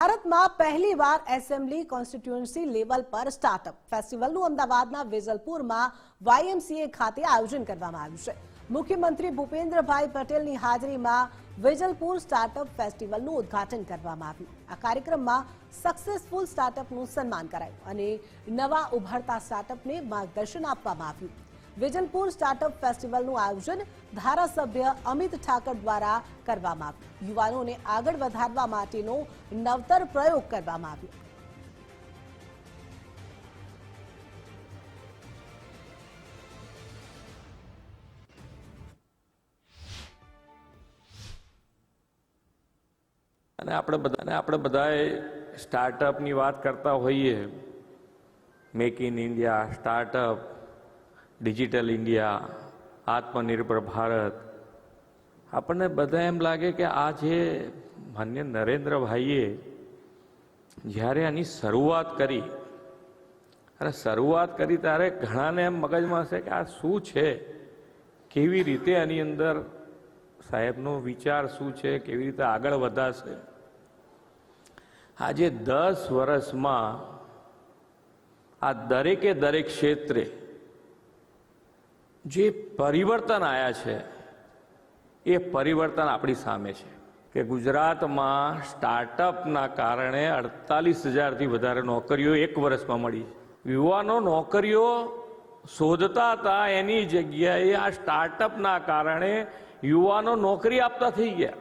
ભારતમાં પહેલીવાર assembly constituency level પર સ્ટાર્ટઅપ ફેસ્ટિવલનું અમદાવાદના વેજલપુરમાં વાયએમસીએ ખાતે આયોજન કરવામાં આવ્યું છે. મુખ્યમંત્રી ભૂપેન્દ્રભાઈ પટેલની હાજરીમાં વેજલપુર સ્ટાર્ટઅપ ફેસ્ટિવલનું ઉદ્ઘાટન કરવામાં આવ્યું. આ કાર્યક્રમમાં સક્સેસફુલ સ્ટાર્ટઅપનું સન્માન કરાયું અને નવા ઉભરતા સ્ટાર્ટઅપને માર્ગદર્શન આપવામાં આવ્યું. વેજલપુર સ્ટાર્ટઅપ ફેસ્ટિવલનું આયોજન ધારાસભ્ય અમિત ઠાકર દ્વારા કરવામાં આવ્યું. યુવાનોને આગળ વધારવા માટેનો નવતર પ્રયોગ કરવામાં આવ્યો. અને આપણે બધાને આપણે બધાએ સ્ટાર્ટઅપની વાત કરતા હોઈએ. Make in India, startup digital India, Atmanirbhar Bharat. આપણને બધા એમ લાગે કે આ જે માન્ય નરેન્દ્રભાઈએ જ્યારે આની શરૂઆત કરી અને શરૂઆત કરી ત્યારે ઘણાને એમ મગજમાં હશે કે આ શું છે? કેવી રીતે આની અંદર સાહેબનો વિચાર શું છે? કેવી રીતે આગળ વધાશે? આજે દસ વર્ષમાં આ દરેકે દરેક ક્ષેત્રે જે પરિવર્તન આવ્યા છે, એ પરિવર્તન આપણી સામે છે. કે ગુજરાતમાં સ્ટાર્ટઅપના કારણે અડતાલીસ હજારથી વધારે નોકરીઓ એક વર્ષમાં મળી છે. યુવાનો નોકરીઓ શોધતા હતા એની જગ્યાએ આ સ્ટાર્ટઅપના કારણે યુવાનો નોકરી આપતા થઈ ગયા.